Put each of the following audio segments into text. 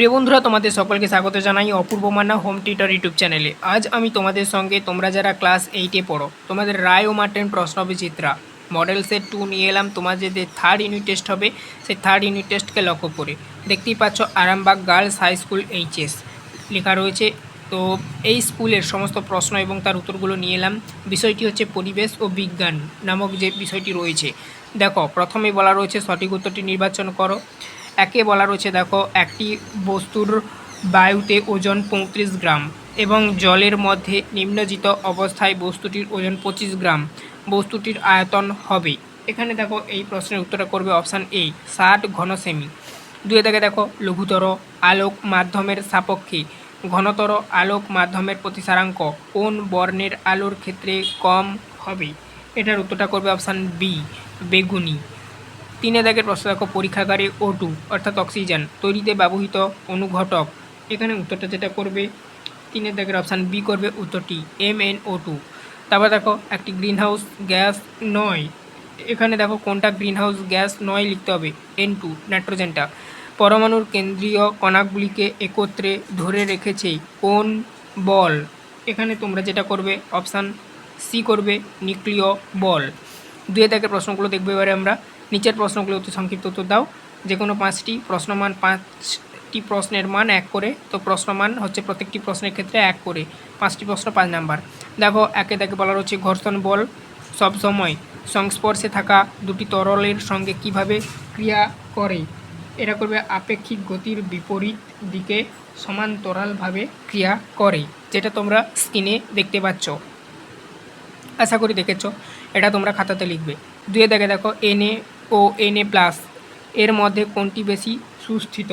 প্রিয় বন্ধুরা, তোমাদের সকলকে স্বাগত জানাই Apurba Manna home tutor YouTube চ্যানেলে। আজ আমি তোমাদের সঙ্গে তোমরা যারা ক্লাস এইটে পড়ো, তোমাদের রায় ও মার্টেন প্রশ্ন বিচিত্রা। মডেল সেট টু নিয়ে এলাম, তোমাদের যে থার্ড ইউনিট টেস্ট হবে, সেই থার্ড ইউনিট টেস্টকে লক্ষ্য করে। দেখতেই পাচ্ছ Arambagh girls high school HS লেখা রয়েছে, তো এই স্কুলের সমস্ত প্রশ্ন এবং তার উত্তরগুলো নিয়ে এলাম। বিষয়টি হচ্ছে পরিবেশ ও বিজ্ঞান নামক যে বিষয়টি রয়েছে। দেখো, প্রথমে বলা রয়েছে সঠিক উত্তরটি নির্বাচন করো। একে বলা রয়েছে, দেখো, একটি বস্তুর বায়ুতে ওজন পঁয়ত্রিশ গ্রাম এবং জলের মধ্যে নিম্নজিত অবস্থায় বস্তুটির ওজন পঁচিশ গ্রাম। বস্তুটির আয়তন হবে। এখানে, দেখো, এই প্রশ্নের উত্তরটা করবে অপশান এ, ষাট ঘন সেমি দুয়ে থেকে দেখো, লঘুতর আলোক মাধ্যমের সাপেক্ষে ঘনতর আলোক মাধ্যমের প্রতিসারাঙ্ক কোন বর্ণের আলোর ক্ষেত্রে কম হবে? এটার উত্তরটা করবে অপশান বি, বেগুনি। তিনে দাগের প্রশ্ন দেখো পরীক্ষাগারে ও টু অর্থাৎ অক্সিজেন তৈরিতে ব্যবহৃত অনুঘটক। এখানে উত্তরটা যেটা করবে তিনের দাগের অপশান বি করবে, উত্তরটি এম এন ও টু তারপর দেখো, একটি গ্রিনহাউস গ্যাস নয়। এখানে দেখো কোনটা গ্রিনহাউস গ্যাস নয় লিখতে হবে এন টু নাইট্রোজেনটা পরমাণুর কেন্দ্রীয় কণাগুলিকে একত্রে ধরে রেখেছে কোন বল? এখানে তোমরা যেটা করবে অপশান সি করবে, নিউক্লিয় বল। দুয়ে দাগের প্রশ্নগুলো দেখব এবারে আমরা। নিচের প্রশ্নগুলো অতি সংক্ষিপ্ত উত্তর দাও। যে কোনো পাঁচটি প্রশ্নমান, পাঁচটি প্রশ্নের মান এক করে। তো প্রশ্নমান হচ্ছে প্রত্যেকটি প্রশ্নের ক্ষেত্রে এক করে। পাঁচটি প্রশ্ন, পাঁচ নাম্বার। দেখো, একে দেখে বলা রয়েছে ঘর্ষণ বল সব সময় সংস্পর্শে থাকা দুটি তরলের সঙ্গে কীভাবে ক্রিয়া করে? এটা করবে আপেক্ষিক গতির বিপরীত দিকে সমান্তরালভাবে ক্রিয়া করে, যেটা তোমরা স্ক্রিনে দেখতে পাচ্ছ। আশা করি দেখেছ। এটা তোমরা খাতাতে লিখবে। দুয়ে দেখে দেখো N O N A plus এর মধ্যে কোনটি বেশি সুস্থিত?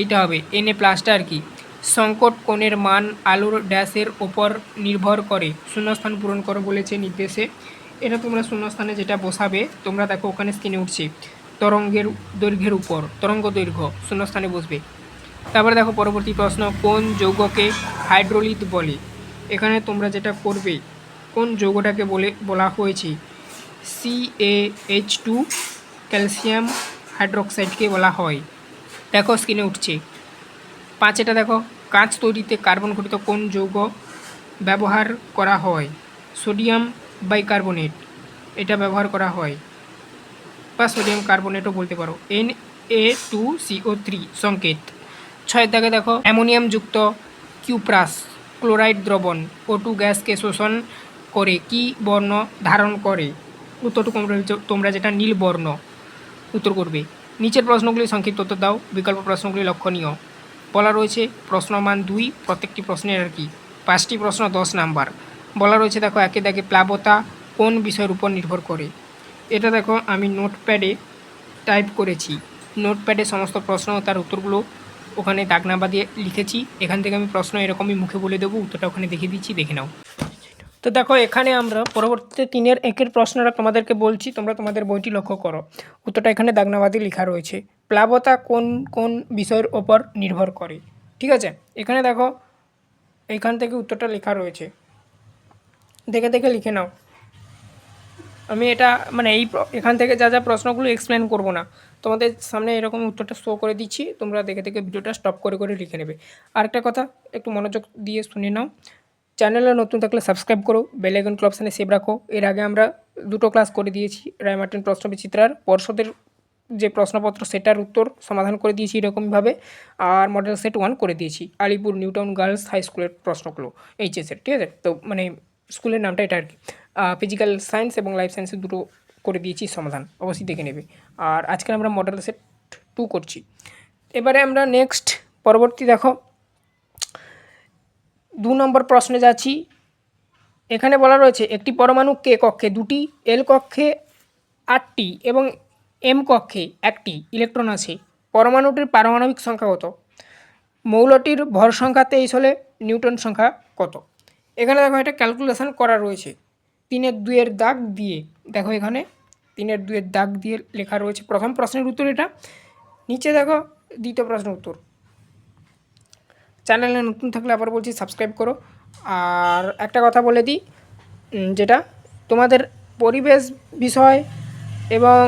এইটা হবে এন এ প্লাসটা আর কি। সংকট কোণের মান আলুর ড্যাশের ওপর নির্ভর করে। শূন্যস্থান পূরণ করো বলেছে নির্দেশে। এটা তোমরা শূন্যস্থানে যেটা বসাবে, তোমরা দেখো ওখানে স্ক্রিনে উঠছে। তরঙ্গের দৈর্ঘ্যের উপর, তরঙ্গ দৈর্ঘ্য, শূন্যস্থানে বসবে। তারপরে দেখো পরবর্তী প্রশ্ন, কোন যৌগকে হাইড্রোলিত বলে? এখানে তোমরা যেটা করবে, কোন যৌগটাকে বলে, বলা হয়েছে? C A H two calcium হাইড্রোক্সাইডকে বলা হয়। দেখো স্ক্রিনে উঠছে। পাঁচেটা দেখো। কাঁচ তৈরিতে কার্বন ঘটিত কোন যৌগ ব্যবহার করা হয়? সোডিয়াম বাইকার্বনেট এটা ব্যবহার করা হয়। বা সোডিয়াম কার্বনেটও বলতে পারো। N A two CO three সংকেত। ছয় দাগে দেখো অ্যামোনিয়ামযুক্ত কিউপ্রাস ক্লোরাইড দ্রবণ ও টু গ্যাসকে শোষণ করে কি বর্ণ ধারণ করে? উত্তরটুকু তোমরা যেটা নীল বর্ণ। উত্তর করবে। নিচের প্রশ্নগুলি সংক্ষিপ্ত দাও। বিকল্প প্রশ্নগুলি লক্ষণীয়। বলা রয়েছে প্রশ্নমান দুই, প্রত্যেকটি প্রশ্নের আর কি। পাঁচটি প্রশ্ন দশ নাম্বার। বলা রয়েছে, দেখো, একে দেখে প্লাবতা কোন বিষয়ের উপর নির্ভর করে? এটা দেখো, আমি নোটপ্যাডে টাইপ করেছি। নোটপ্যাডে সমস্ত প্রশ্ন, তার উত্তরগুলো ওখানে দাগনাবা দিয়ে লিখেছি। এখান থেকে আমি প্রশ্ন এরকমই মুখে বলে দেবো, উত্তরটা ওখানে দেখিয়ে দিচ্ছি, দেখে নাও। তো দেখো, এখানে আমরা পরবর্তীতে তিনের একের প্রশ্নটা তোমাদেরকে বলছি, তোমরা তোমাদের বইটি লক্ষ্য করো। উত্তরটা এখানে দাগনাবাদী লেখা রয়েছে, প্লাবতা কোন কোন বিষয়ের ওপর নির্ভর করে? ঠিক আছে? এখানে দেখো এইখান থেকে উত্তরটা লেখা রয়েছে। দেখে দেখে লিখে নাও। আমি এটা মানে এই এখান থেকে যা যা প্রশ্নগুলো এক্সপ্লেন করব না, তোমাদের সামনে এরকম উত্তরটা শো করে দিচ্ছি, তোমরা দেখে দেখে ভিডিওটা স্টপ করে করে লিখে নেবে। আরেকটা কথা, একটু মনোযোগ দিয়ে শুনে নাও। চ্যানেলে নতুন থাকলে সাবস্ক্রাইব করো বেলাইকন ক্লাব অপশানে সেভ রাখো। এর আগে আমরা দুটো ক্লাস করে দিয়েছি রায়মার্টিন প্রশ্ন বিচিত্রার। পর্ষদের যে প্রশ্নপত্র সেটার উত্তর সমাধান করে দিয়েছি এরকমভাবে, আর মডেল সেট ওয়ান করে দিয়েছি, আলিপুর নিউটাউন গার্লস হাই স্কুলের প্রশ্নগুলো এইচএসের ঠিক আছে? তো মানে স্কুলের নামটা এটা আর কি। ফিজিক্যাল সায়েন্স এবং লাইফ সায়েন্সের দুটো করে দিয়েছি, সমাধান অবশ্যই দেখে নেবে। আর আজকে আমরা মডেল সেট টু করছি। এবারে আমরা নেক্সট পরবর্তী দেখো দু নম্বর প্রশ্নে যাচ্ছি। এখানে বলা রয়েছে, একটি পরমাণু কে কক্ষে? দুটি এল কক্ষে আটটি এবং এম কক্ষে একটি ইলেকট্রন আছে। পরমাণুটির পারমাণবিক সংখ্যা কত? মৌলটির ভর সংখ্যা তেইশ হলে নিউটন সংখ্যা কত? এখানে দেখো এটা ক্যালকুলেশন করা রয়েছে। তিনের দুইয়ের দাগ দিয়ে, দেখো এখানে, তিনের দুইয়ের দাগ দিয়ে লেখা রয়েছে। প্রথম প্রশ্নের উত্তর এটা। নিচে দেখো, দ্বিতীয় প্রশ্নের উত্তর। চ্যানেলে নতুন থাকলে আবার বলছি সাবস্ক্রাইব করো। আর একটা কথা বলে দিই যেটা তোমাদের পরিবেশ বিষয় এবং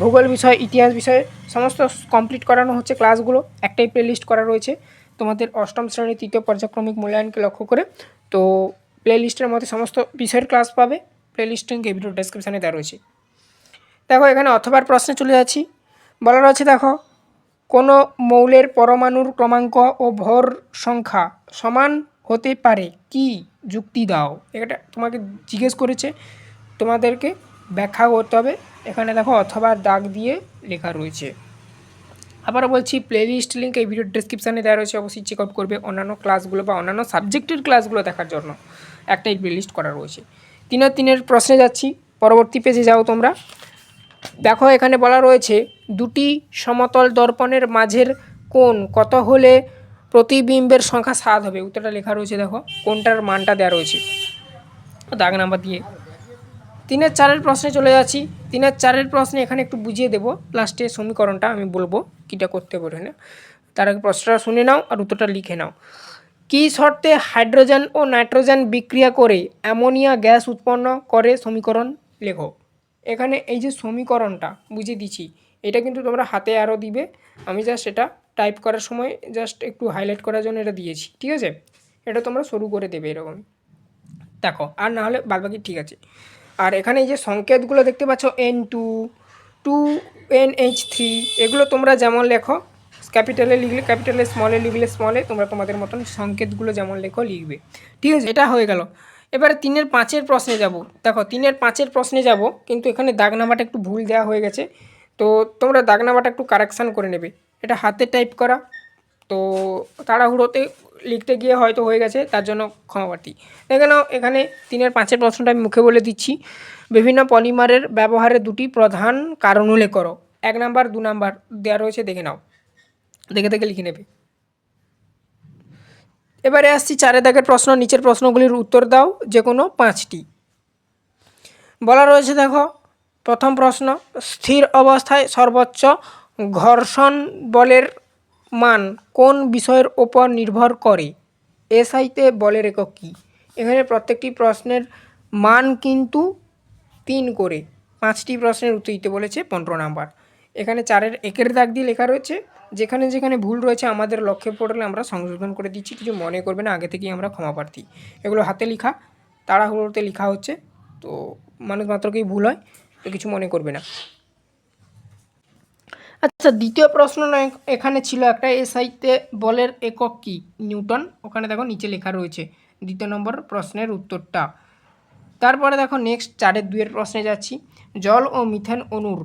ভূগোল বিষয়, ইতিহাস বিষয়ে সমস্ত কমপ্লিট করানো হচ্ছে ক্লাসগুলো একটাই প্লে লিস্ট করা রয়েছে। তোমাদের অষ্টম শ্রেণির তৃতীয় পর্যায়ক্রমিক মূল্যায়নকে লক্ষ্য করে তো প্লে লিস্টের মধ্যে সমস্ত বিষয়ের ক্লাস পাবে। প্লে লিস্ট লিঙ্ক এই ভিডিও ডেসক্রিপশানে দেওয়া রয়েছে। দেখো, এখানে অথবার প্রশ্নে চলে যাচ্ছি। বলা রয়েছে দেখো কোনো মৌলের পরমাণুর ক্রমাঙ্ক ও ভর সংখ্যা সমান হতে পারে কি যুক্তি দাও। এটা তোমাকে জিজ্ঞেস করেছে। তোমাদেরকে ব্যাখ্যা করতে হবে। এখানে দেখো অথবা দাগ দিয়ে লেখা রয়েছে। আবারও বলছি প্লেলিস্ট লিঙ্ক এই ভিডিও ডিসক্রিপশানে দেওয়া রয়েছে। অবশ্যই চেক আউট করবে অন্যান্য ক্লাসগুলো বা অন্যান্য সাবজেক্টের ক্লাসগুলো দেখার জন্য। একটাই প্লেলিস্ট করা রয়েছে। তিনের তিনের প্রশ্নে যাচ্ছি। পরবর্তী পেজে যাও তোমরা। দেখো এখানে বলা রয়েছে, দুটি সমতল দর্পণের মাঝের কোণ কত হলে প্রতিবিম্বের সংখ্যা সাত হবে? উত্তরটা লেখা রয়েছে দেখো, কোনটার মানটা দেওয়া রয়েছে? দাগ নাম্বার দিয়ে। তিনের চারের প্রশ্নে চলে যাচ্ছি। তিনের চারের প্রশ্নে এখানে একটু বুঝিয়ে দেবো লাস্টে সমীকরণটা আমি বলব, কীটা করতে পারে না। তার আগে প্রশ্নটা শুনে নাও আর উত্তরটা লিখে নাও। কী শর্তে হাইড্রোজেন ও নাইট্রোজেন বিক্রিয়া করে অ্যামোনিয়া গ্যাস উৎপন্ন করে? সমীকরণ লেখো। এখানে এই যে সমীকরণটা, বুঝিয়ে দিচ্ছি। এটা কিন্তু তোমরা হাতে আরও দিবে। আমি জাস্ট এটা টাইপ করার সময় জাস্ট একটু হাইলাইট করার জন্য এটা দিয়েছি, ঠিক আছে? এটা তোমরা শুরু করে দেবে এরকম। দেখো, আর না হলে বাদবাকি ঠিক আছে। আর এখানে এই যে সংকেতগুলো দেখতে পাচ্ছ N two two N H three এগুলো তোমরা যেমন লেখো ক্যাপিটালে লিখলে ক্যাপিটালে স্মলে লিখলে স্মলে তোমরা তোমাদের মতন সংকেতগুলো যেমন লেখো, লিখবে। ঠিক আছে? এটা হয়ে গেল। এবারে তিনের পাঁচের প্রশ্নে যাব। দেখো, তিনের পাঁচের প্রশ্নে যাব, কিন্তু এখানে দাগ নাম্বারটা একটু ভুল দেওয়া হয়ে গেছে। তো তোমরা দাগ নাম্বারটা একটু কারেকশান করে নেবে। এটা হাতে টাইপ করা। তো তাড়াহুড়োতে লিখতে গিয়ে হয়তো হয়ে গেছে, তার জন্য ক্ষমাপ্রার্থী। দেখে নাও, এখানে তিনের পাঁচের প্রশ্নটা আমি মুখে বলে দিচ্ছি। বিভিন্ন পলিমারের ব্যবহারের দুটি প্রধান কারণ উল্লেখ করো। এক নাম্বার, দু নাম্বার দেওয়া রয়েছে, দেখে নাও। দেখে দেখে লিখে নেবে। এবারে আসছি চারে দাগের প্রশ্ন, নিচের প্রশ্নগুলির উত্তর দাও যে কোনো পাঁচটি। বলা রয়েছে, দেখো, প্রথম প্রশ্ন, স্থির অবস্থায় সর্বোচ্চ ঘর্ষণ বলের মান কোন বিষয়ের ওপর নির্ভর করে? এসআইতে বলের একক কী? এখানে প্রত্যেকটি প্রশ্নের মান কিন্তু তিন করে। পাঁচটি প্রশ্নের উত্তর দিতে বলেছে পনেরো নাম্বার। এখানে চারের একের দাগ দিয়ে লেখা রয়েছে। যেখানে যেখানে ভুল রয়েছে আমাদের লক্ষ্যে পড়লে আমরা সংশোধন করে দিচ্ছি, কিছু মনে করবে না, আগে থেকেই আমরা ক্ষমা প্রার্থী। এগুলো হাতে লেখা, তাড়াহুড়োতে লেখা হচ্ছে, তো মানুষ মাত্রকেই ভুল হয়, তো কিছু মনে করবে না। আচ্ছা দ্বিতীয় প্রশ্ন এখানে ছিল একটা এসআইতে বলের একক কি? নিউটন, ওখানে দেখো নিচে লেখা রয়েছে, দ্বিতীয় নম্বর প্রশ্নের উত্তরটা। তারপরে দেখো নেক্সট চারের দুইয়ের প্রশ্নে যাচ্ছি। জল ও মিথেন অণুর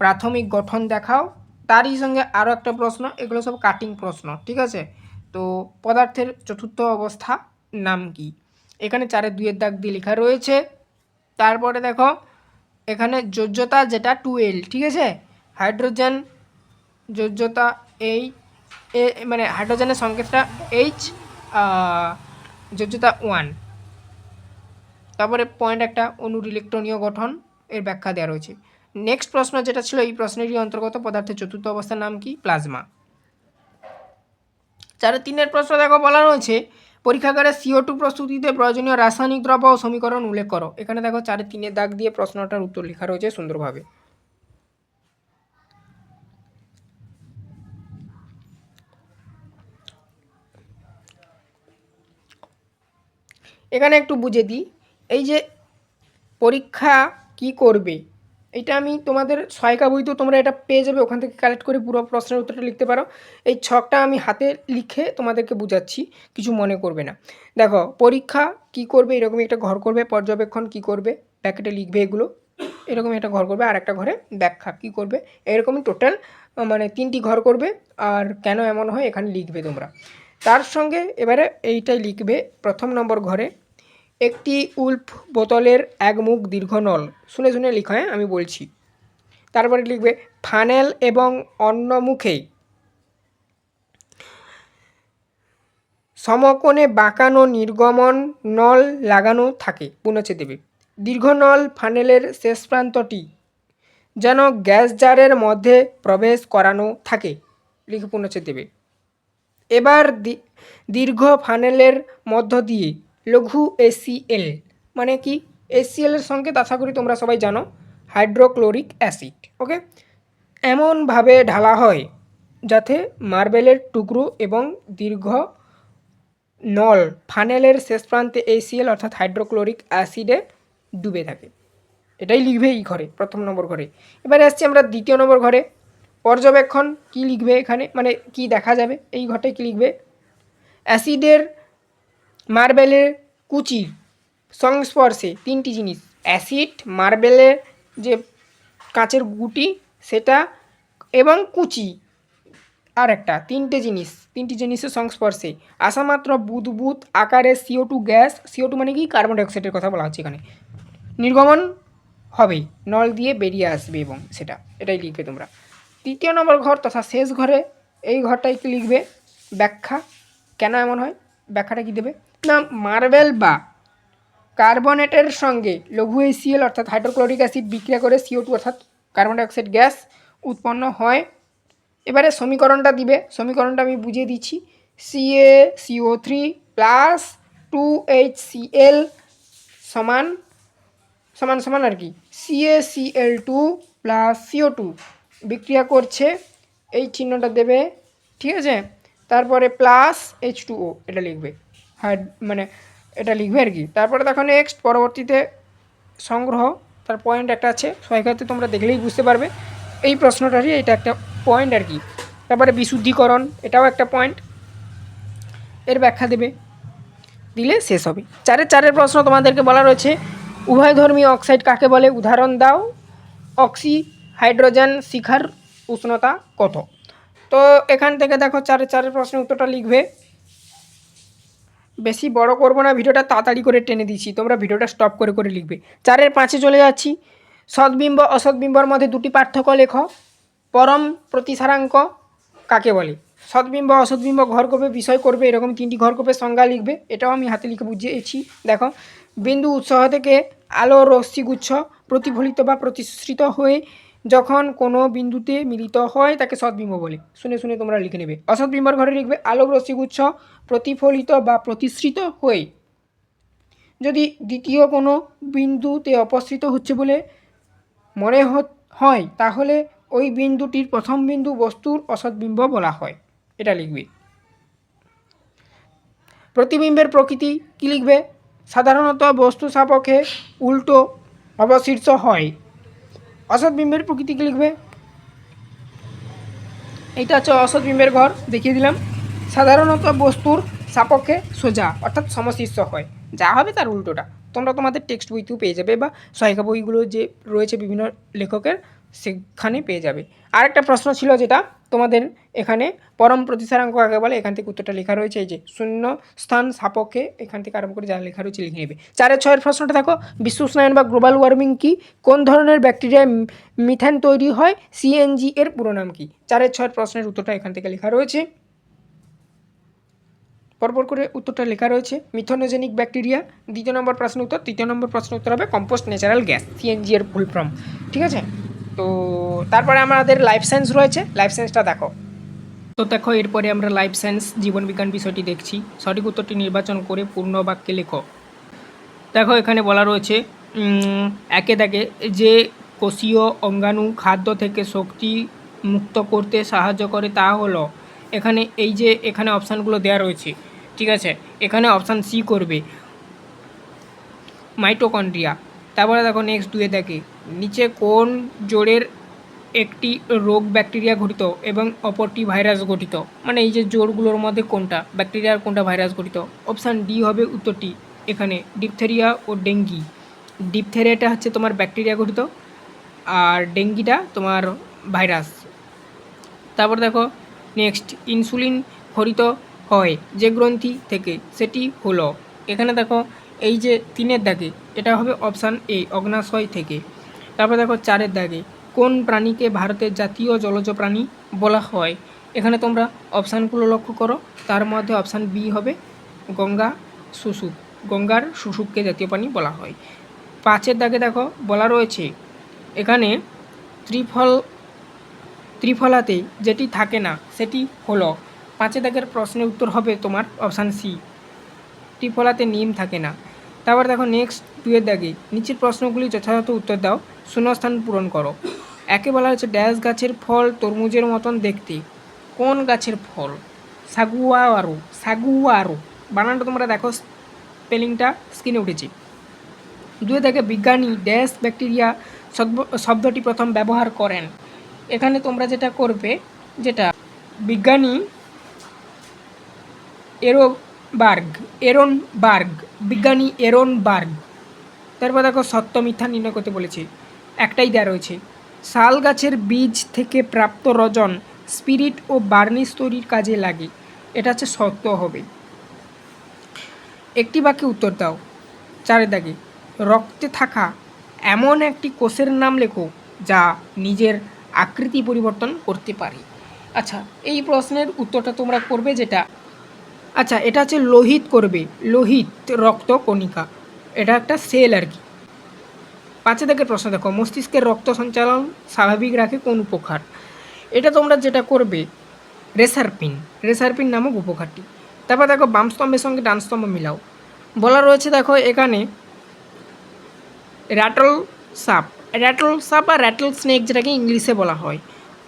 প্রাথমিক গঠন দেখাও। তারই সঙ্গে আরও একটা প্রশ্ন, এগুলো সব কাটিং প্রশ্ন, ঠিক আছে? তো পদার্থের চতুর্থ অবস্থা নাম কি? এখানে চারের দুইয়ের দাগ দিয়ে লেখা রয়েছে। তারপরে দেখো, এখানে যোজ্যতা যেটা টুয়েল ঠিক আছে? হাইড্রোজেন যোজ্যতা এই মানে হাইড্রোজেনের সংকেতটা এইচ যোজ্যতা ওয়ান তারপরে পয়েন্ট একটা, অনুর ইলেকট্রনীয় গঠন, এর ব্যাখ্যা দেওয়া রয়েছে। নেক্সট প্রশ্ন যেটা ছিল, এই প্রশ্নেরই অন্তর্গত পদার্থের চতুর্থ অবস্থার নাম কি? প্লাজমা চারে তিনের প্রশ্ন দেখো, বলা রয়েছে, পরীক্ষাগারে সিও টু প্রস্তুতিতে প্রয়োজনীয় রাসায়নিক দ্রব্য ও সমীকরণ উল্লেখ করো। এখানে দেখো, চারে তিনের দাগ দিয়ে প্রশ্নটার উত্তর লেখা রয়েছে সুন্দরভাবে। এখানে একটু বুঝে দিই, এই যে পরীক্ষা কি করবে? এটা আমি তোমাদের সহায়িকা বইতেও তোমরা এটা পেয়ে যাবে, ওখান থেকে কালেক্ট করে পুরো প্রশ্নের উত্তরটা লিখতে পারো। এই ছকটা আমি হাতে লিখে তোমাদেরকে বুঝাচ্ছি, কিছু মনে করবে না। দেখো, পরীক্ষা কি করবে, এরকমই একটা ঘর করবে, পর্যবেক্ষণ কি করবে, প্যাকেটে লিখবে এগুলো, এরকমই একটা ঘর করবে আর একটা ঘরে ব্যাখ্যা কী করবে, এরকমই টোটাল মানে তিনটি ঘর করবে, আর কেন এমন হয় এখানে লিখবে তোমরা। তার সঙ্গে এবারে এইটাই লিখবে, প্রথম নম্বর ঘরে একটি উল্ফ বোতলের এক মুখ দীর্ঘ নল। শুনে শুনে লিখো হ্যাঁ আমি বলছি। তারপরে লিখবে, ফানেল এবং অন্য মুখে সমকোণে বাঁকানো নির্গমন নল লাগানো থাকে পুনচ্ছে দেবে। দীর্ঘ নল ফানেলের শেষ প্রান্তটি যেন গ্যাস জারের মধ্যে প্রবেশ করানো থাকে, লিখে পুনচ্ছে দেবে। এবার দীর্ঘ ফানেলের মধ্য দিয়ে লঘু এসিএল। মানে কি? এসিএল এর সংকেত আশা করি তোমরা সবাই জানো, হাইড্রোক্লোরিক অ্যাসিড, ওকে? এমনভাবে ঢালা হয় যাতে মার্বেলের টুকরো এবং দীর্ঘ নল ফানেলের শেষ প্রান্তে এসিএল অর্থাৎ হাইড্রোক্লোরিক অ্যাসিডে ডুবে থাকে। এটাই লিখবে এই ঘরে, প্রথম নম্বর ঘরে। এবারে আসছি আমরা দ্বিতীয় নম্বর ঘরে। পর্যবেক্ষণ কি লিখবে এখানে? মানে কি দেখা যাবে? এই ঘরটায় কি লিখবে? অ্যাসিডের মার্বেলের কুচির সংস্পর্শে তিনটি জিনিস, অ্যাসিড, মার্বেলের যে কাঁচের গুটি, সেটা এবং কুচি। আর একটা তিনটে জিনিস, তিনটি জিনিসের সংস্পর্শে। আসা মাত্র বুদবুদ আকারে CO two gas CO two মানে কি? কার্বন ডাইঅক্সাইডের কথা বলা হচ্ছে এখানে। নির্গমন হবেই নল দিয়ে বেরিয়ে আসবে এবং সেটা, এটাই লিখবে তোমরা। তৃতীয় নম্বর ঘর তথা শেষ ঘরে, এই ঘরটাই কি লিখবে? ব্যাখ্যা। কেন এমন হয়? ব্যাখ্যাটা কি দেবে? না মার্বেল বা। কার্বনেটের সঙ্গে লঘু এসিএল অর্থাৎ হাইড্রোক্লোরিক অ্যাসিড বিক্রিয়া করে সিও টু অর্থাৎ কার্বন ডাইঅক্সাইড গ্যাস উৎপন্ন হয়। এবারে সমীকরণটা দিবে। সমীকরণটা আমি বুঝিয়ে দিচ্ছি। CA CO three plus two H CL সমান সমান সমান আর কি। CA CL two plus CO two বিক্রিয়া করছে। এই চিহ্নটা দেবে, ঠিক আছে? তারপরে প্লাস এইচ টু ও এটা লিখবে। হাইড মানে এটা লিখবে আর কি। তারপরে দেখো নেক্সট পরবর্তীতে সংগ্রহ, তার পয়েন্ট একটা আছে। সহায়কাতে তোমরা দেখলেই বুঝতে পারবে। এই প্রশ্নটারই এটা একটা পয়েন্ট আর কি। তারপরে বিশুদ্ধিকরণ, এটাও একটা পয়েন্ট এর ব্যাখ্যা দেবে। দিলে শেষ হবে। চারের চারের প্রশ্ন তোমাদেরকে বলা রয়েছে উভয়ধর্মী অক্সাইড কাকে বলে? উদাহরণ দাও। অক্সি হাইড্রোজেন শিখার উষ্ণতা কত? তো এখান থেকে দেখো চারের চারের প্রশ্নের উত্তরটা লিখবে। বেশি বড় করব না, ভিডিওটা তাড়াতাড়ি করে টেনে দিচ্ছি তোমরা ভিডিওটা স্টপ করে করে লিখবে। চারের পাঁচে চলে যাচ্ছি। সদ্বিম্ব অসদ্বিম্বর মধ্যে দুটি পার্থক্য লেখ। পরম প্রতিসারাঙ্ক কাকে বলে? সদ্বিম্ব অসদ্বিম্ব ঘর করবে বিষয় করবে, এরকম তিনটি ঘর করবে সংজ্ঞা লিখবে। এটাও আমি হাতে লিখে বুঝিয়েছি। দেখো, বিন্দু উৎসাহ থেকে আলো রশ্মিগুচ্ছ প্রতিফলিত বা প্রতিশ্রিত হয়ে যখন কোনো বিন্দুতে মিলিত হয় তাকে সদ্বিম্ব বলে। শুনে শুনে তোমরা লিখে নেবে। অসদ্বিম্বর ঘরে লিখবে, আলোক রশ্মিগুচ্ছ প্রতিফলিত বা প্রতিশ্রিত হয়ে। যদি দ্বিতীয় কোনো বিন্দুতে অপসৃত হচ্ছে বলে মনে হয়, তাহলে ওই বিন্দুটির প্রথম বিন্দু বস্তুর অসৎবিম্ব বলা হয়। এটা লিখবে। প্রতিবিম্বের প্রকৃতি কী লিখবে? সাধারণত বস্তু সাপেক্ষে উল্টো অবশীর্ষ হয়। অসৎবিম্বের প্রকৃতি প্রকৃতিকে লিখবে? এইটা হচ্ছে অসৎ বিম্বের ঘর, দেখিয়ে দিলাম। সাধারণত বস্তুর সাপক্ষে সোজা, অর্থাৎ সমশীর্ষ হয়। যা হবে তার উল্টোটা। তোমরা তোমাদের টেক্সট বইতেও পেয়ে যাবে বা সহায়িকা বইগুলো যে রয়েছে বিভিন্ন লেখকের, সেখানে পেয়ে যাবে। আরেকটা প্রশ্ন ছিল যেটা তোমাদের এখানে পরম প্রতিসারাঙ্ক কাকে বলে? এখান থেকে উত্তরটা লেখা রয়েছে, এই যে শূন্য স্থান সাপেক্ষে এখান থেকে আরম্ভ করে যা লেখা রয়েছে লিখে নেবে। চারের ছয়ের প্রশ্নটা দেখো বিশ্ব উষ্ণায়ন বা গ্লোবাল ওয়ার্মিং কি? কোন ধরনের ব্যাকটেরিয়ায় মিথেন তৈরি হয়? সিএনজি এর পুরো নাম কি? চারের ছয়ের প্রশ্নের উত্তরটা এখান থেকে লেখা রয়েছে। পরপর করে উত্তরটা লেখা রয়েছে, মিথোনোজেনিক ব্যাকটেরিয়া। দ্বিতীয় নম্বর প্রশ্ন উত্তর, তৃতীয় নম্বর প্রশ্ন উত্তর হবে কম্পোস্ট ন্যাচারাল গ্যাস, সিএনজি এর ফুল ফর্ম। ঠিক আছে? তো তারপরে আমাদের লাইফ সায়েন্স রয়েছে লাইফ সায়েন্সটা দেখো। তো দেখো, এরপরে আমরা লাইফ সায়েন্স জীবনবিজ্ঞান বিষয়টি দেখছি। সঠিক উত্তরটি নির্বাচন করে পূর্ণ বাক্যে লেখো। দেখো, এখানে বলা রয়েছে একে দেখে যে কোষীয় অঙ্গাণু খাদ্য থেকে শক্তি মুক্ত করতে সাহায্য করে তা হলো, এখানে এই যে এখানে অপশানগুলো দেওয়া রয়েছে, ঠিক আছে? এখানে অপশান সি করবে। মাইটোকন্ড্রিয়া। তারপরে দেখো নেক্সট দুয়ে দেখে। নিচে কোন জোরের একটি রোগ ব্যাকটেরিয়া ঘটিত এবং অপরটি ভাইরাস গঠিত? মানে এই যে জোরগুলোর মধ্যে কোনটা? ব্যাকটেরিয়ার কোনটা ভাইরাস গঠিত? অপশান ডি হবে উত্তরটি এখানে ডিপথেরিয়া ও ডেঙ্গি ডিপথেরিয়াটা হচ্ছে তোমার ব্যাকটেরিয়া গঠিত আর ডেঙ্গিটা তোমার ভাইরাস তারপর দেখো নেক্সট ইনসুলিন খরিত হয় যে গ্রন্থি থেকে, সেটি হলো। এখানে দেখো এই যে তিনের দাগে, এটা হবে অপশান এ অগ্নাশয় থেকে। তারপর দেখো চারের দাগে, কোন প্রাণীকে ভারতের জাতীয় জলজ প্রাণী বলা হয়? এখানে তোমরা অপশানগুলো লক্ষ্য করো, তার মধ্যে অপশান বি হবে গঙ্গা শুশুক গঙ্গার শুশুককে জাতীয় প্রাণী বলা হয়। পাঁচের দাগে দেখো বলা রয়েছে, এখানে ত্রিফল, ত্রিফলাতে যেটি থাকে না, সেটি হলো। পাঁচের দাগের প্রশ্নের উত্তর হবে তোমার অপশান সি ত্রিফলাতে নিম থাকে না। তারপর দেখো নেক্সট দুয়ের দাগে। নিচের প্রশ্নগুলি যথাযথ উত্তর দাও। শূন্যস্থান পূরণ করো। একে বলা হচ্ছে ড্যাশ গাছের ফল তরমুজের মতন দেখতে। কোন গাছের ফল? সাগুয়ারো সাগুয়ারো। বানানটা তোমরা দেখো স্পেলিংটা স্ক্রিনে উঠেছে। দুয়ে থেকে বিজ্ঞানী ড্যাশ ব্যাকটেরিয়া শব্দ- শব্দটি প্রথম ব্যবহার করেন। এখানে তোমরা যেটা করবে, যেটা বিজ্ঞানী এরোবার্গ এরন বার্গ, বিজ্ঞানী এরন বার্গ। তারপর দেখো সত্য, মিথ্যা নির্ণয় করতে বলেছে। একটাই দেওয়া রয়েছে। শাল গাছের বীজ থেকে প্রাপ্ত রজন স্পিরিট ও বার্নিশ তৈরির কাজে লাগে। এটা হচ্ছে সত্য হবে। একটি বাক্যে উত্তর দাও। চারে দাগে রক্তে থাকা এমন একটি কোষের নাম লেখো যা নিজের আকৃতি পরিবর্তন করতে পারে। আচ্ছা এই প্রশ্নের উত্তরটা তোমরা করবে যেটা আচ্ছা এটা হচ্ছে লোহিত করবে, লোহিত রক্ত কণিকা। এটা একটা সেল আর কি। পাঁচে থেকে প্রশ্ন দেখো, মস্তিষ্কের রক্ত সঞ্চালন স্বাভাবিক রাখে কোন উপকার এটা তোমরা যেটা করবে, রেসারপিন রেসারপিন নামক উপকারটি তারপর দেখো, বাম স্তম্ভের সঙ্গে ডান স্তম্ভ মিলাও। বলা রয়েছে দেখো, এখানে র্যাটল সাপ। র্যাটল সাপ বা র্যাটল স্নেক যেটাকে ইংলিশে বলা হয়।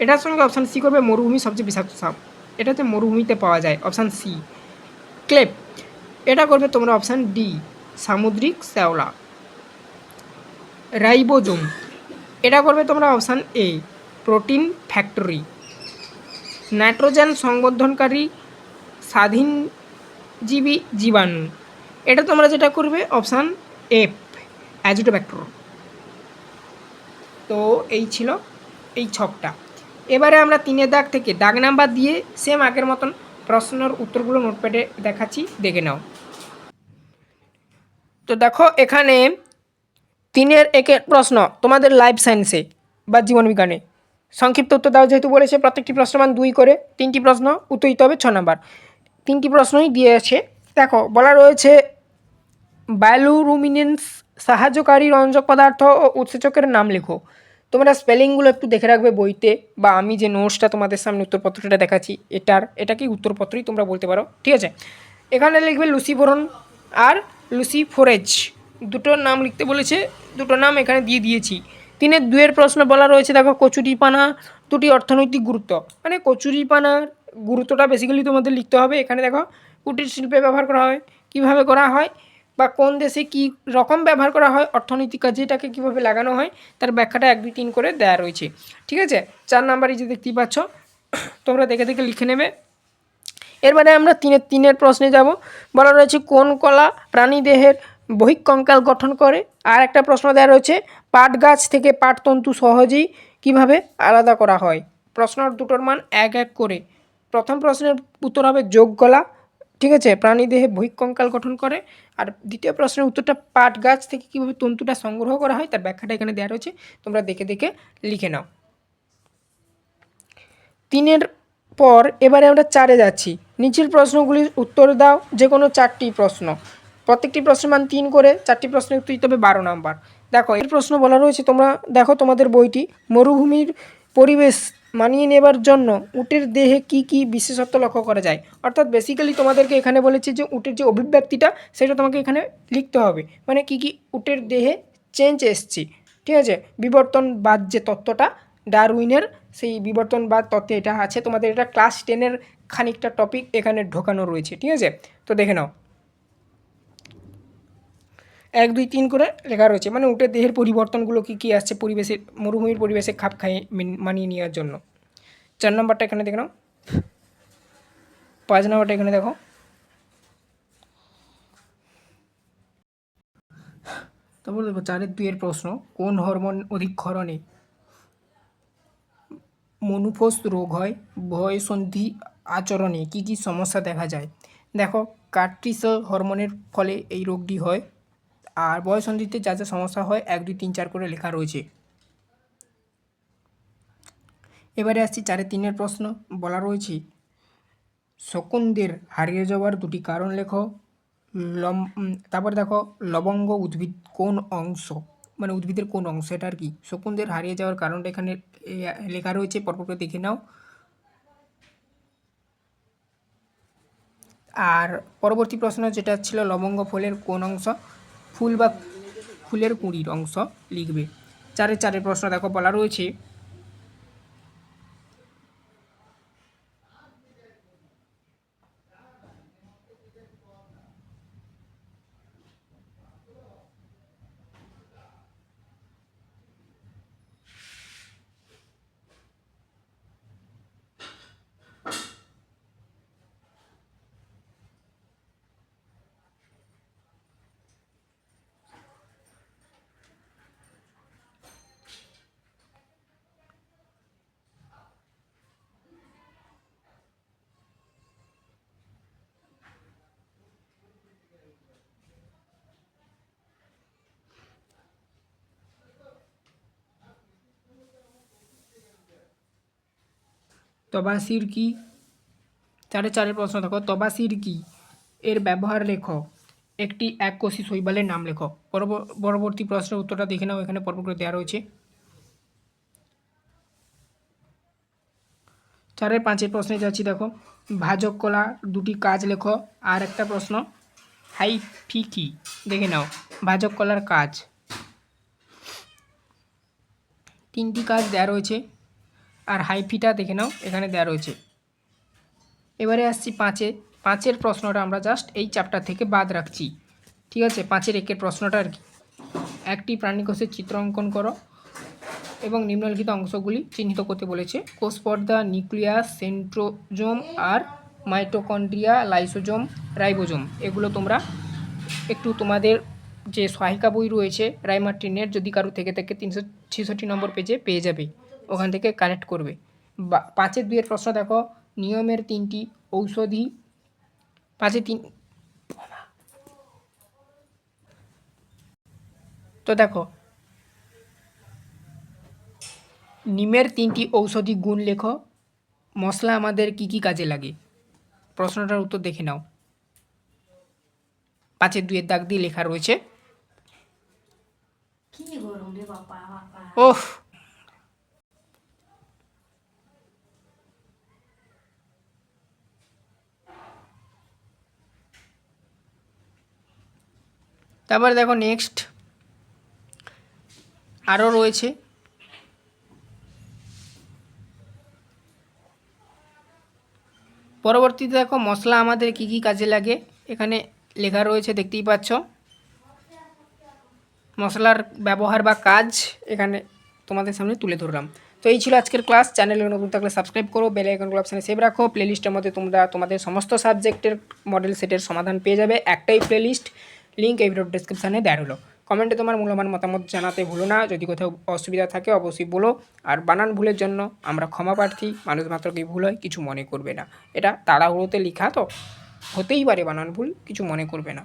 এটার সঙ্গে অপশান সি করবে, মরুভূমি সবচেয়ে বিষাক্ত সাপ। এটা হচ্ছে মরুভূমিতে পাওয়া যায় অপশান সি ক্লেপ। এটা করবে তোমরা অপশান ডি সামুদ্রিক শ্যাওলা। রাইবোজোম। এটা করবে তোমরা option A protein factory. Nitrogen সংবর্ধনকারী স্বাধীনজীবী জীবাণু। এটা তোমরা যেটা করবে অপশান এফ অ্যাজিটোব্যাক্টর তো এই ছিল এই ছকটা। এবারে আমরা তিনের দাগ থেকে দাগ নাম্বার দিয়ে সেম আগের মতন প্রশ্নের উত্তরগুলো নোটপ্যাডে দেখাচ্ছি, দেখে নাও। তো দেখো, এখানে তিনের একের প্রশ্ন, তোমাদের লাইফ সায়েন্সে বা জীবনবিজ্ঞানে সংক্ষিপ্ত উত্তর দাও, যেহেতু বলেছে, প্রত্যেকটি প্রশ্নমান দুই করে তিনটি প্রশ্ন উত্তর দিতে হবে ছ নাম্বার। তিনটি প্রশ্নই দিয়েছে। দেখো, বলা রয়েছে বায়োলুমিনেন্স সাহায্যকারী রঞ্জক পদার্থ ও উৎসেচকের নাম লেখো। তোমরা স্পেলিংগুলো একটু দেখে রাখবে বইতে, বা আমি যে নোটসটা তোমাদের সামনে উত্তরপত্রটা দেখাচ্ছি, এটার এটাকেই উত্তরপত্রই তোমরা বলতে পারো? ঠিক আছে? এখানে লিখবে লুসিফোরন আর লুসি ফোরেজ। দুটোর নাম লিখতে বলেছে, দুটো নাম এখানে দিয়ে দিয়েছি। তিনের দুয়ের প্রশ্ন বলা রয়েছে, দেখো, কচুরিপানা, দুটি অর্থনৈতিক গুরুত্ব। মানে কচুরিপানার গুরুত্বটা বেসিক্যালি তোমাদের লিখতে হবে। এখানে দেখো, কুটির শিল্পে ব্যবহার করা হয়। কীভাবে করা হয়? বা কোন দেশে কি রকম ব্যবহার করা হয়, অর্থনৈতিক কাজে এটাকে কীভাবে লাগানো হয়, তার ব্যাখ্যাটা এক, দুই, তিন করে দেওয়া রয়েছে। ঠিক আছে? চার নাম্বারই যে দেখতেই পাচ্ছ, তোমরা দেখে দেখে লিখে নেবে। এরবারে আমরা তিনের তিনের প্রশ্নে যাব। বলা রয়েছে, কোন কলা প্রাণী দেহের বহিঃকঙ্কাল গঠন করে? আর একটা প্রশ্ন দেওয়া রয়েছে, পাট গাছ থেকে পাট তন্তু সহজেই কীভাবে আলাদা করা হয়? প্রশ্ন দুটোর মান এক এক করে। প্রথম প্রশ্নের উত্তর হবে যোগ গলা ঠিক আছে, প্রাণী দেহে বহিঃকঙ্কাল গঠন করে। আর দ্বিতীয় প্রশ্নের উত্তরটা পাট গাছ থেকে কীভাবে তন্তুটা সংগ্রহ করা হয়, তার ব্যাখ্যাটা এখানে দেওয়া রয়েছে। তোমরা দেখে দেখে লিখে নাও। তিনের পর এবারে আমরা চারে যাচ্ছি। নিচের প্রশ্নগুলির উত্তর দাও যে কোনো চারটি প্রশ্ন। প্রত্যেকটি প্রশ্নের মান তিন করে, চারটি প্রশ্নের উত্তর দিতে হবে বারো নাম্বার। দেখো, এর প্রশ্ন বলা রয়েছে, তোমরা দেখো তোমাদের বইটি, মরুভূমির পরিবেশ মানিয়ে নেবার জন্য উটের দেহে কি কি বিশেষত্ব লক্ষ্য করা যায়? অর্থাৎ বেসিক্যালি তোমাদেরকে এখানে বলেছে যে উটের যে অভিব্যক্তিটা, সেটা তোমাকে এখানে লিখতে হবে। মানে কি কি উটের দেহে চেঞ্জ এসছে। ঠিক আছে? বিবর্তনবাদ যে তত্ত্বটা, ডারউইনের সেই বিবর্তনবাদ তত্ত্বে এটা আছে। তোমাদের এটা ক্লাস টেনের খানিকটা টপিক এখানে ঢোকানো রয়েছে। ঠিক আছে? তো দেখে নাও। এক, দুই, তিন করে লেখা রয়েছে। মানে উটের দেহের পরিবর্তনগুলো কী কী আসছে? পরিবেশের, মরুভূমির পরিবেশে খাপ খাইয়ে মানিয়ে নেওয়ার জন্য। চার নম্বরটা এখানে দেখে নাও। পাঁচ নম্বরটা এখানে দেখো। তারপর দেখো, চারের দুইয়ের প্রশ্ন, কোন হরমোন অধিক ক্ষরণে মনুফোস রোগ হয়? ভয় সন্ধি আচরণে কী কী সমস্যা দেখা যায়? দেখো কার্টিস হরমোনের ফলে এই রোগটি হয়। আর বয়সন্ধিতে যা যা সমস্যা হয়, এক, দুই, তিন, চার করে লেখা রয়েছে। এবারে আসছি চারে তিনের প্রশ্ন। বলা রয়েছে, শকুনদের হারিয়ে যাওয়ার দুটি কারণ লেখো। লম তারপরে দেখো, লবঙ্গ উদ্ভিদ কোন অংশ? মানে উদ্ভিদের কোন অংশ এটা আর কি। শকুনদের হারিয়ে যাওয়ার কারণটা এখানে লেখা রয়েছে পরপর দেখে নাও। আর পরবর্তী প্রশ্ন যেটা ছিল, লবঙ্গ ফলের কোন অংশ? ফুল বা ফুলের কুঁড়ির অংশ লিখবে। চারে চারে প্রশ্ন দেখো বলা রয়েছে তবাসির কি চারে চারের প্রশ্ন দেখো তবাসির কি এর ব্যবহার লেখো। একটি এককোষী শৈবালের নাম লেখো। পরব- পরবর্তী প্রশ্নের উত্তরটা দেখে নাও, এখানে পরপর করে দেওয়া রয়েছে। চারের পাঁচের প্রশ্নে যাচ্ছি দেখো। ভাজক কলা দুটি কাজ লেখো। আর একটা প্রশ্ন হাইফি কি? দেখে নাও, ভাজক কলার কাজ। তিনটি কাজ দেওয়া রয়েছে। আর হাইফিটা দেখে নাও, এখানে দেওয়া রয়েছে। এবারে আসছি পাঁচে। পাঁচের প্রশ্নটা আমরা জাস্ট এই চ্যাপ্টার থেকে বাদ রাখছি। ঠিক আছে? পাঁচের একের প্রশ্নটা আর কি। একটি প্রাণীকোষের চিত্র অঙ্কন করো এবং নিম্নলিখিত অংশগুলি চিহ্নিত করতে বলেছে। কোষ পর্দা নিউক্লিয়াস, সেন্ট্রোজোম আর মাইটোকন্ড্রিয়া, লাইসোজোম, রাইবোজোম। এগুলো তোমরা একটু তোমাদের যে সহায়িকা বই রয়েছে, রাইমার্টিনের, যদি কারও থেকে থেকে, তিনশো ছেষট্টি নম্বর পেজে পেয়ে যাবে। ওখান থেকে কালেক্ট করবে। বা পাঁচের দুইয়ের প্রশ্ন দেখো নিয়মের তিনটি ঔষধি পাঁচে তিন তো দেখো নিমের তিনটি ঔষধি গুণ লেখো মশলা আমাদের কি কি কাজে লাগে? প্রশ্নটার উত্তর দেখে নাও। পাঁচের দুয়ের দাগ দিয়ে লেখা রয়েছে। ওহ তারপরে দেখো নেক্সট আরও রয়েছে। পরবর্তীতে দেখো মশলা আমাদের কি কি কাজে লাগে? এখানে লেখা রয়েছে, দেখতেই পাচ্ছ। মশলার ব্যবহার বা কাজ এখানে তোমাদের সামনে তুলে ধরলাম। তো এই ছিল আজকের ক্লাস চ্যানেলে নতুন থাকলে সাবস্ক্রাইব করো বেল আইকনগুলো অপশানে সেভ রাখো। প্লেলিস্টের মধ্যে তোমরা তোমাদের সমস্ত সাবজেক্টের মডেল সেটের সমাধান পেয়ে যাবে। একটাই প্লেলিস্ট লিঙ্ক এই ভিডিও ডিসক্রিপশানে দেওয়া হলো কমেন্টে তোমার মূল্যবান মতামত জানাতে ভুলো না। যদি কোথাও অসুবিধা থাকে, অবশ্যই বলো। আর বানান ভুলের জন্য আমরা ক্ষমা প্রার্থী। মানুষ মাত্র কি ভুল হয়, কিছু মনে করবে না। এটা তাড়াহুড়োতে লেখা তো। হতেই পারে বানান ভুল, কিছু মনে করবে না।